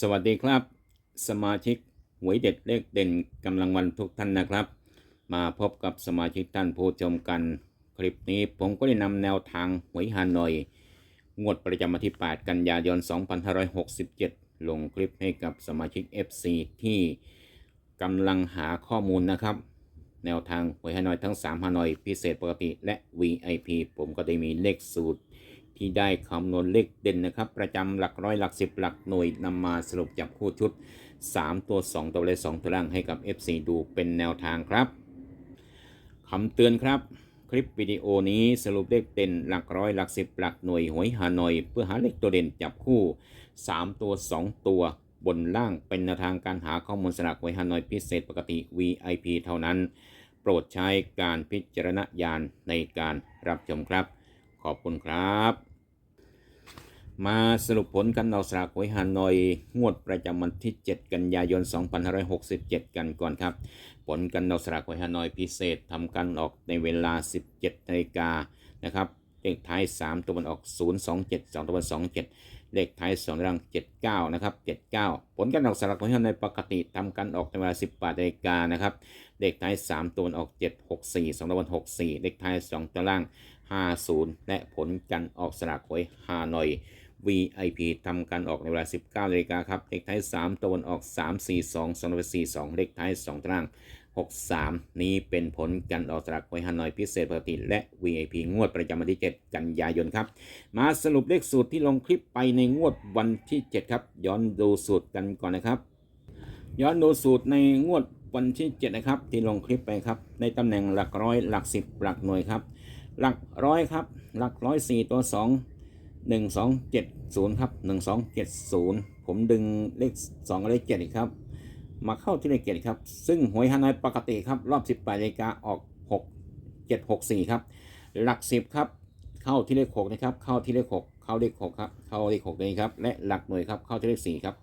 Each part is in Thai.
สวัสดีครับ สมาชิกหวยเด็ดเลขเด่นกำลังวันทุกท่านนะครับ มาพบกับสมาชิกท่านผู้ชมกัน คลิปนี้ผมก็ได้นำแนวทางหวยฮานอย งวดประจำวันที่ 8 กันยายน 2567 ลงคลิปให้กับสมาชิก FC ที่กำลังหาข้อมูลนะครับ แนวทางหวยฮานอยทั้ง 3 ฮานอย พิเศษปกติและ VIP ผมก็ได้มีเลขสูตร ที่ได้คำนวณเลขเด่นนะครับ ประจำหลักร้อยหลักสิบหลักหน่วยนำมาสรุปจับคู่ชุด 3 ตัว 2 ตัวเลข2ตัวล่างให้กับ FC ดูเป็นแนวทางครับคำเตือนครับคลิปวิดีโอนี้สรุปเลขเด่นหลักร้อยหลักสิบหลักหน่วยหวยฮานอยเพื่อหาเลขตัวเด่นจับคู่ 3 ตัว 2 ตัวบนล่างเป็นแนวทางการหาข้อมูลสลากหวยฮานอยพิเศษปกติ VIP เท่านั้น โปรดใช้การพิจารณญาณในการรับชมครับ ขอบคุณครับ มาสรุปผลการออกสลากหวยฮานอย งวดประจำวันที่ 7 กันยายน 2567 กันก่อนครับ ผลการออกสลากหวยฮานอยพิเศษทำการออกในเวลา 17นาฬิกานะครับเลขท้าย 3 ตัวมันออก 027 2 ตัวมัน27 เลขท้าย2รัง 79 นะครับ 79 ผลการออกสลากหวยฮานอยปกติทำการออกในเวลา 18นาฬิกานะครับ เลขท้าย 3 ตัวมันออก 764 2 ตัวมัน64 เลขท้าย 2 ตัวล่าง 50 และผลการออกสลากหวยฮานอย VIP ทำการออกในเวลา 19นาฬิกาครับ เลขท้าย 3 ตัววันออก 3 4 2 2 4 2 เลขท้าย 2ตาราง 63 นี้เป็นผลการออกสลากหวยฮานอยพิเศษปกติและ VIP งวดประจำวันที่ 7 กันยายนครับ มาสรุปเลขสูตรที่ลงคลิปไปในงวดวันที่ 7 ครับ ย้อนดูสูตรกันก่อนนะครับ ย้อนดูสูตรในงวดวันที่ 7 นะครับ ที่ลงคลิปไปครับ ในตำแหน่งหลักร้อยหลักสิบหลักหน่วยครับ หลักร้อยครับ หลักร้อยสี่ตัวส องหนึ่งสองเจ็ดศูนย์ครับหนึ่งสองเจ็ดศูนย์ผมดึงเลขสองกับเลขเจ็ดอีกครับ มาเข้าที่เลขเจ็ดครับ ซึ่งหวยฮานอยปกติครับ รอบสิบปดนาฬิกาออกหกเจ็ดหกสี่ครับ หลักสิบครับ เข้าที่เลขหกนะครับ เข้าที่เลขหกเข้าเลขหกครับ เข้าเลขหกเลยครับ และหลักหน่วยครับ เข้าที่เลขสี่ครับ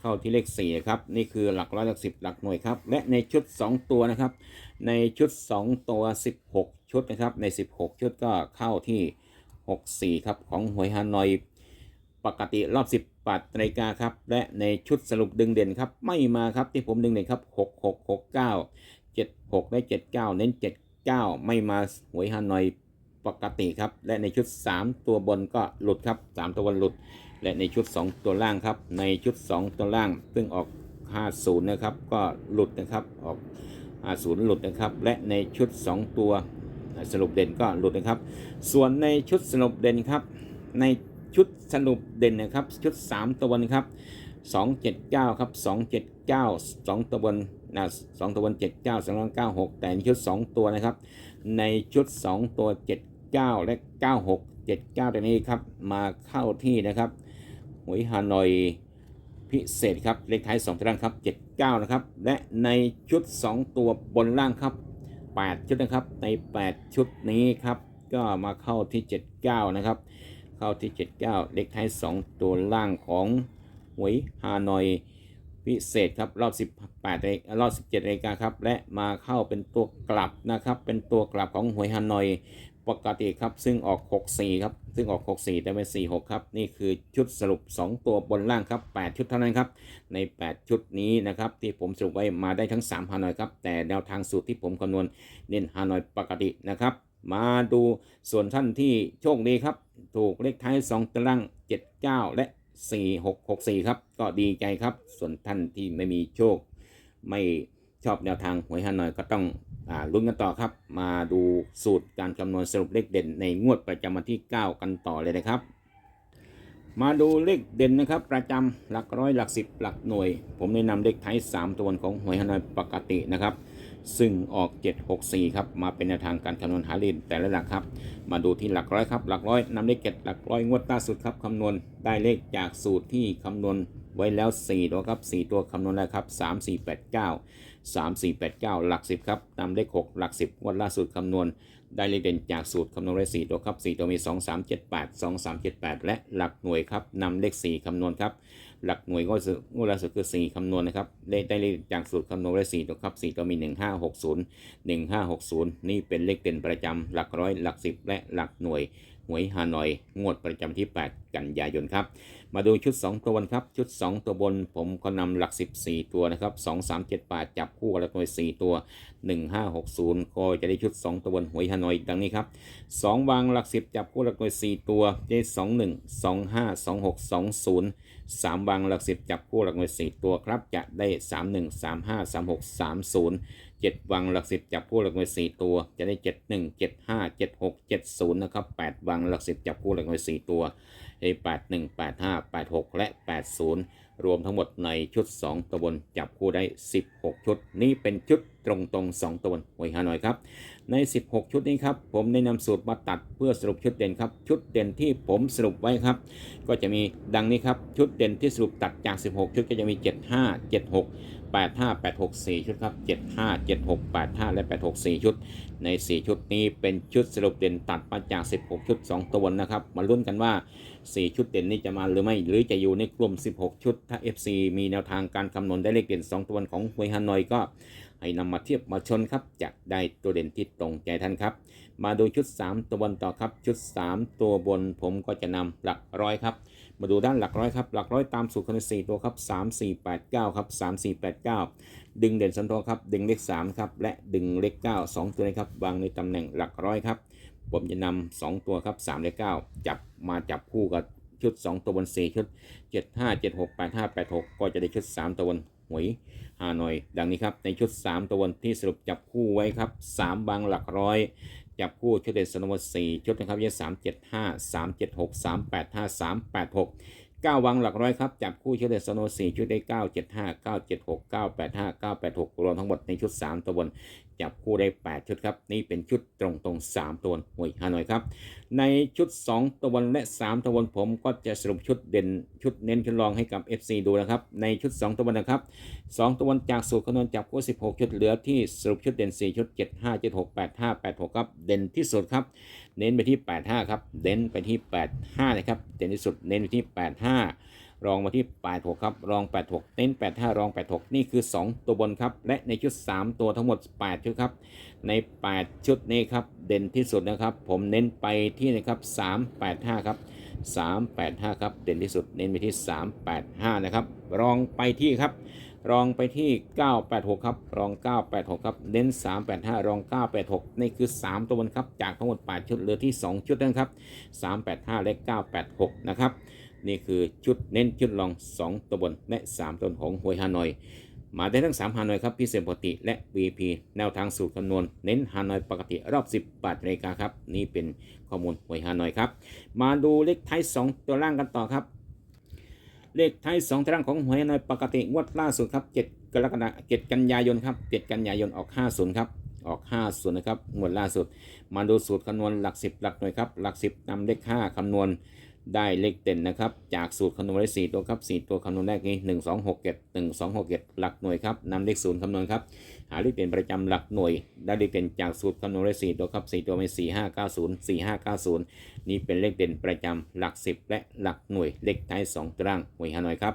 เข้าที่เลขสี่ครับ นี่คือหลักร้อยหลักสิบหลักหน่วยครับ และในชุด 2 ตัวนะครับ ในชุด 2 ตัว 16 ชุดนะครับ ใน 16 ชุดก็เข้าที่ 64 ครับของหวยฮานอย ปกติรอบ 18นาฬิกาครับ และในชุดสรุปดึงเด่นครับ ไม่มาครับที่ผมดึงเด่นครับ 66 69 76 และ 79 เน้น 79 ไม่มาหวยฮานอยปกติครับ และในชุด 3 ตัวบนก็หลุดครับ 3 ตัวบนหลุด และในชุด 2 ตัวล่างครับ ในชุด 2 ตัวล่าง ซึ่งออก 50 นะครับ ก็หลุดนะครับ ออก 50 หลุดนะครับ และในชุด 2 ตัว สรุปเด่นก็หลุดนะครับ ส่วนในชุดสรุปเด่นครับ ในชุดสรุปเด่นนะครับ ชุด 3 ตัวนะครับ 279 ครับ 279 2 ตัวบนนะ2ตัวบน 79 296 แต่ในชุด 2 ตัวนะครับ ในชุด 2 ตัว 79 และ 96 79ตัวนี้ครับ มาเข้าที่นะครับหวยฮานอยพิเศษครับ เลขท้าย2ตัวล่างครับ 79 นะครับ และในชุด 2 ตัวบนล่างครับ 8 ชุดนะครับ ใน 8 ชุดนี้ครับ ก็มาเข้าที่ 79 นะครับ เข้าที่ 79 เลขท้าย 2 ตัวล่างของหวยฮานอยพิเศษครับรอบ 18รอบ 17นาฬิกาครับ และมาเข้าเป็นตัวกลับนะครับ เป็นตัวกลับของหวยฮานอยปกติครับ ซึ่งออก 64 ครับ ซึ่งออก 64แต่ไม่46 ครับ นี่คือชุดสรุป 2 ตัวบนล่างครับ 8 ชุดเท่านั้นครับ ใน 8 ชุดนี้นะครับ ที่ผมสรุปไว้มาได้ทั้ง 3 ฮานอยครับ แต่แนวทางสูตรที่ผมคำนวณเน้นฮานอยปกตินะครับ มาดูส่วนท่านที่โชคดีครับ ถูกเลขท้าย 2ตาราง79 และ 4664 ครับ ก็ดีใจครับ ส่วนท่านที่ไม่มีโชคไม่ ชอบแนวทางหวยฮานอยก็ต้องอาลุ้นกันต่อครับ มาดูสูตรการคำนวณสรุปเลขเด่นในงวดประจำวันที่ 9 กันต่อเลยนะครับ มาดูเลขเด่นนะครับ ประจำหลักร้อยหลักสิบหลักหน่วย ผมแนะนำเลขท้าย3ตัวของหวยฮานอยปกตินะครับซึ่งออก 764 ครับมาเป็นแนวทางการคำนวณหาเลนแต่ละหลักครับ มาดูที่หลักร้อยครับ หลักร้อยนำเลขเจ็ดหลักร้อยงวดล่าสุดครับคำนวณได้เลขจากสูตรที่คำนวณ ไว้แล้ว 4 ตัวครับ 4 ตัวคำนวณแล้วครับ 3 4 8 9 3 4 8 9 หลัก 10 ครับนำเลข 6 หลัก 10งวดล่าสุดคำนวณ ได้เลขเด่นจากสูตรคำนวณไว้4ตัวครับ 4 ตัวมี 2 3 7 8 2 3 7 8 และหลักหน่วยครับนำเลข 4คำนวณครับ หลักหน่วยก็คืองวดล่าสุดคือ 4คำนวณนะครับได้ได้เลขจากสูตรคำนวณไว้4ตัวครับ 4 ตัวมี 1 5 6 0 1560 นี่เป็นเลขเด่นประจำหลักร้อยหลักสิบและหลักหน่วย หวยฮานอย งวดประจำที่ 8 กันยายนครับ มาดูชุด 2 ตัวบนครับ ชุด 2 ตัวบน ผมก็นำหลัก 14 ตัวนะครับ 2 3 7 8 จับคู่กับหลักหน่วย4ตัว 1560 ก็จะได้ชุด 2 ตัวบนหวยฮานอย ดังนี้ครับ 2 วางหลัก 10 จับคู่หลักหน่วย4ตัวได้ 21 25 26 20 3วางหลักสิบจับคู่หลักหน่วย4ตัวครับ จะได้31 35 36 30 7วังหลักสิบจับคู่หลักหน่วย4ตัว จะได้7 1 7 5 7 6 7 0นะครับ8วังหลักสิบจับคู่หลักหน่วย4ตัวได้8 1 8 5 8 6และ8 0 รวมทั้งหมดในชุด 2ตัวบนจับคู่ได้ 16 ชุด นี่เป็นชุดตรงตรงๆ2ตัวบนหวยฮานอยครับ ใน 16 ชุดนี้ครับผมได้นำสูตรมาตัดเพื่อสรุปชุดเด่นครับ ชุดเด่นที่ผมสรุปไว้ครับ ก็จะมีดังนี้ครับ ชุดเด่นที่สรุปตัดจาก 16 ชุดก็จะมี 75 76 85 86 4 ชุดครับ 75 76 85 และ 86 4 ชุด ใน 4 ชุดนี้เป็นชุดสรุปเด่นตัดมาจาก 16 ชุด 2 ตัวนะครับ มาลุ้นกันว่า 4 ชุดเด่นนี้จะมาหรือไม่ หรือจะอยู่ในกลุ่ม 16 ชุด ถ้า FC มีแนวทางการคำนวณได้เลขเด่น 2 ตัวของหวยฮานอยก็ให้นำมาเทียบมาชนครับจะได้ตัวเด่นที่ตรงใจท่านครับ มาดูชุด 3 ตัวบนต่อครับ ชุด 3 ตัวบนผมก็จะนำหลักร้อยครับ มาดูด้านหลักร้อยครับ หลักร้อยตามสูตรคณิต4ตัวครับ 3 4 8 9 ครับ 3 4 8 9 ดึงเด่นสันทองครับ ดึงเลข3ครับ และดึงเลข 9 2 ตัวนี้ครับ วางในตำแหน่งหลักร้อยครับ ผมจะนำ2ตัวครับ3และ9จับมาจับคู่กับชุด 2 ตัวบน 4 ชุด 7 5 7 6 8 5 8 6 ก็จะได้ชุด 3 ตัวบนหวยฮานอย ดังนี้ครับ ในชุด 3 ตัวบนที่สรุปจับคู่ไว้ครับ 3 บางหลักร้อย จับคู่ชุดเด็ดสนวน4ชุดนะครับยี่สามเจ็ดห้าสามเจ็ดหกสามแปดห้าสามแปดหกเก้าวังหลักร้อยครับ จับคู่ชุดเด็ดสนวน4ชุดได้เก้าเจ็ดห้าเก้าเจ็ดหกเก้าแปดห้าเก้าแปดหกรวมทั้งหมดในชุดสามตัวบน จับคู่ได้ 8 ชุดครับ นี่เป็นชุดตรงตรงๆ3ตัวหวยฮานอยครับ ในชุด 2ตัวบนและ 3ตัวบนผมก็จะสรุปชุดเด่นชุดเน้นชุดรองให้กับ FC ดูนะครับ ในชุด 2ตัวบนนะครับ 2ตัวบนจากสูตรคำนวณจับคู่ 16 ชุดเหลือที่สรุปชุดเด่น 4 ชุด 7 5 7 6 8 5 8 6 ครับเด่นที่สุดครับ เน้นไปที่ 8 5 ครับเน้นไปที่ 8 5 นะครับ เด่นที่สุดเน้นไปที่ 8 5 รองมาที่ 8 6 ครับ รอง 8 6 เน้น 8 5 รอง 8 6 นี่คือ 2 ตัวบนครับ และในชุด 3 ตัวทั้งหมด 8 ชุดครับ ใน 8 ชุดนี้ครับ เด่นที่สุดนะครับ ผมเน้นไปที่นะครับ 3 8 5 ครับ 3 8 5 ครับ เด่นที่สุด เน้นไปที่ 3 8 5 นะครับ รองไปที่ครับ รองไปที่ 986 ครับ รอง 986 ครับ เน้น 385 รอง 986 นี่คือ 3 ตัวบนครับ จากทั้งหมด 8 ชุดเหลือที่ 2 ชุดนะครับ 385 และ 986 นะครับ นี่คือชุดเน้นชุดรอง 2 ตัวบนและ 3ตัวบนของหวยฮานอย มาได้ทั้ง 3 ฮานอยครับ พิเศษปกติและ VP แนวทางสูตรคำนวณ เน้นฮานอยปกติรอบ 10บาทนาฬิกาครับ นี่เป็นข้อมูลหวยฮานอยครับ มาดูเลขท้าย 2 ตัวล่างกันต่อครับ เลขท้าย2ตัวล่างของหวยฮานอยปกติงวดล่าสุดครับ7กรกฎาคม7กันยายนครับ7กันยายนออก 50ครับออก50นะครับงวดล่าสุด มาดูสูตรคำนวณหลัก 10 หลักหน่วยครับ หลัก 10นำเลข5คำนวณ ได้เลขเด่นนะครับ จากสูตรคำนวณได้ 4 ตัวครับ 4 ตัวคำนวณแรกนี้1 2 6 7 1 2 6 7 หลักหน่วยครับนำเลขศูนย์คำนวณครับ หาเลขเด่นประจำหลักหน่วย ได้เลขเด่นจากสูตรคำนวณได้ 4 ตัวครับ 4 ตัวเป็น4 5 9 0 4 5 9 0 นี่เป็นเลขเด่นประจำหลัก 10 และหลักหน่วยเลขท้าย 2ตารางหวยฮานอยครับ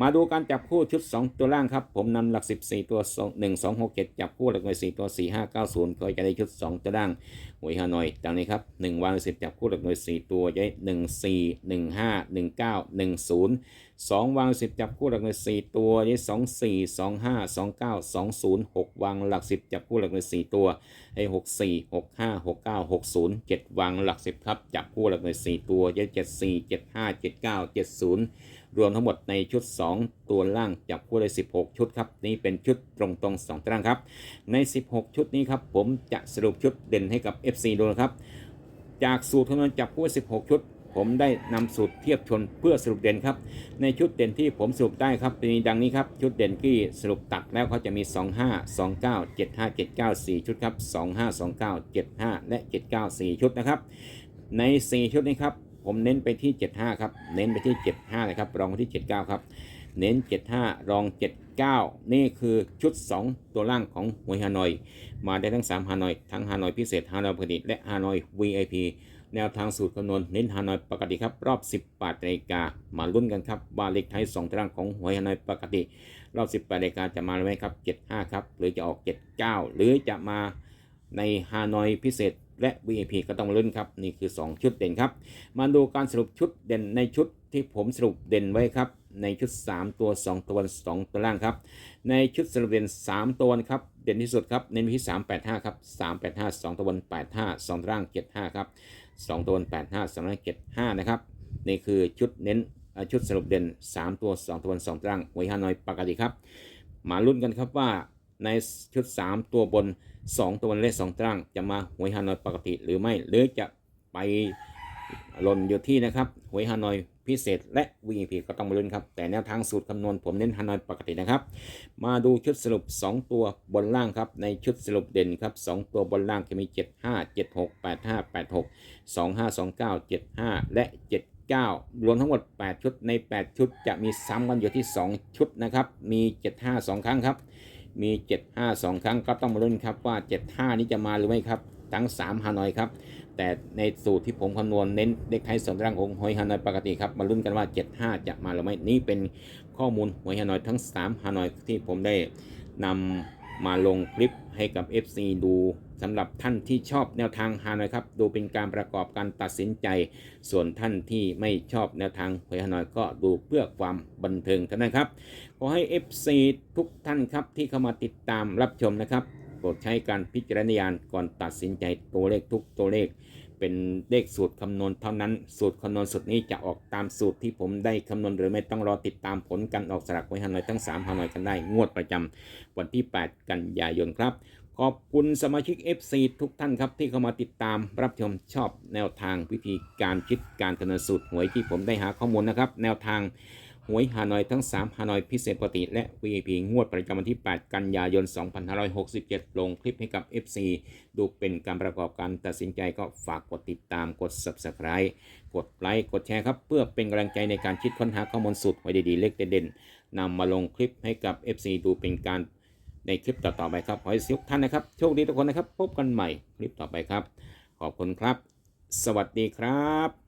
มาดูการจับคู่ชุด 2 ตัวล่างครับ ผมนำหลัก 14 ตัว 1 2 6 7 จับคู่หลักหน่วย 4 ตัว 4 5 9 0ก็จะได้ชุด 2 ตัวล่างหวยฮานอยดังนี้ครับ 1วาง10 จับคู่หลักหน่วย 4 ตัวจะได้ 1 4 1 5 1 9 1 0 2 วาง 10 จับคู่หลักหน่วย 4 ตัวจะได้ 2 4 2 5 2 9 2 0 6 วางหลัก 10 จับคู่หลักหน่วย 4 ตัวให้6 4 6 5 6 9 6 0 7 วางหลัก 10 ครับ จับคู่หลักหน่วย 4 ตัวจะได้ 7 4 7 5 7 9 7 0 รวมทั้งหมดในชุด 2 ตัวล่างจับคู่ได้ 16 ชุดครับ นี่เป็นชุดตรงตรงๆ2ตารางครับ ใน 16 ชุดนี้ครับ ผมจะสรุปชุดเด่นให้กับ FC ดูนะครับ จากสูตรคำนวณจับคู่ 16 ชุด ผมได้นำสูตรเทียบชนเพื่อสรุปเด่นครับ ในชุดเด่นที่ผมสรุปได้ครับมีดังนี้ครับ ชุดเด่นที่สรุปตัดแล้วเขาจะมี 25 29 75 79 4 ชุดครับ 25 29 75 และ 79 4 ชุดนะครับ ใน 4 ชุดนี้ครับ ผมเน้นไปที่ 75 ครับ เน้นไปที่ 75 นะครับ รองที่ 79 ครับ เน้น 75 รอง 79 นี่คือชุด 2 ตัวล่างของหวยฮานอย มาได้ทั้ง 3 ฮานอย ทั้งฮานอยพิเศษ ฮานอยปกติ และฮานอย VIP แนวทางสูตรคำนวณเน้นฮานอยปกติครับ รอบ10บาทนาฬิกามาลุ้นกันครับว่าเลขท้าย2ตารางของหวยฮานอยปกติ รอบ10บาทนาฬิกาจะมาไหมครับ 75 ครับ หรือจะออก 79 หรือจะมาในฮานอยพิเศษ และ VIP ก็ต้องลุ้นครับ นี่คือ 2 ชุดเด่นครับ มาดูการสรุปชุดเด่นในชุดที่ผมสรุปเด่นไว้ครับ ในชุด 3 ตัว 2 ตัว2ตัวล่างครับ ในชุดสรุปเด่น 3 ตัวครับ เด่นที่สุดครับ เน้นไปที่ 385 ครับ 385 2 ตัวบน85 2ตัวล่าง75 ครับ 2 ตัวบน85 2ตัวล่าง75 นะครับ นี่คือชุดเน้นชุดสรุปเด่น 3 ตัว 2 ตัวบน2ตัวล่างหวยฮานอยปกติครับ มาลุ้นกันครับว่า ในชุด 3 ตัวบน 2 ตัวบนเลข2ตารางจะมาหวยฮานอยปกติหรือไม่ หรือจะไปหล่นอยู่ที่นะครับหวยฮานอยพิเศษและ VIP ก็ต้องมาลุ้นครับ แต่แนวทางสูตรคำนวณผมเน้นฮานอยปกตินะครับ มาดูชุดสรุป 2 ตัวบนล่างครับ ในชุดสรุปเด่นครับ 2 ตัวบนล่างจะมี 75 76 85 86 25 29 75 และ 79 รวมทั้งหมด 8 ชุดใน 8 ชุดจะมีซ้ำกันอยู่ที่ 2 ชุดนะครับ มี 75 2 ครั้งครับ มี 75 2 ครั้งก็ต้องมาลุ้นครับว่า 75 นี้จะมาหรือไม่ครับ ทั้ง 3 ฮานอยครับ แต่ในสูตรที่ผมคำนวณเน้นเลขไทยสองตารางของหอยฮานอยปกติครับมาลุ้นกันว่า 75 จะมาหรือไม่นี่เป็นข้อมูลหอยฮานอยทั้ง 3 ฮานอยที่ผมได้นำมาลงคลิป ให้กับ FC ดูสำหรับท่านที่ชอบแนวทางฮานอยครับ ดูเป็นการประกอบการตัดสินใจ ส่วนท่านที่ไม่ชอบแนวทางหวยฮานอยก็ดูเพื่อความบันเทิงเท่านั้นครับ ขอให้ FC ทุกท่านครับที่เข้ามาติดตามรับชมนะครับโปรดใช้การพิจารณญาณก่อนตัดสินใจตัวเลขทุกตัวเลข เป็นเลขสูตรคำนวณเท่านั้น สูตรคำนวณสุดนี้จะออกตามสูตรที่ผมได้คำนวณหรือไม่ต้องรอติดตามผลการออกสลากหวยฮานอยทั้ง3ฮานอยกันได้งวดประจำวันที่ 8 กันยายนครับ ขอบคุณสมาชิก FC ทุกท่านครับที่เข้ามาติดตามรับชมชอบแนวทางวิธีการคิดการคำนวณสูตรหวยที่ผมได้หาข้อมูลนะครับ แนวทาง หวยฮานอยทั้ง 3 ฮานอยพิเศษปกติ และ VIP งวดประจำวันที่ 8 กันยายน 2567 ลงคลิปให้กับ FC ดูเป็นการประกอบการตัดสินใจก็ฝากกดติดตามกด Subscribe กดไลค์กดแชร์ครับ เพื่อเป็นกำลังใจในการคิดค้นหาข้อมูลสุดไว้ดีๆเล็กเด่นๆนำมาลงคลิปให้กับ FC ดูเป็นการในคลิปต่อๆไปครับ ขอให้ทุกท่านนะครับ โชคดีทุกคนนะครับ พบกันใหม่คลิปต่อไปครับ ขอบคุณครับ สวัสดีครับ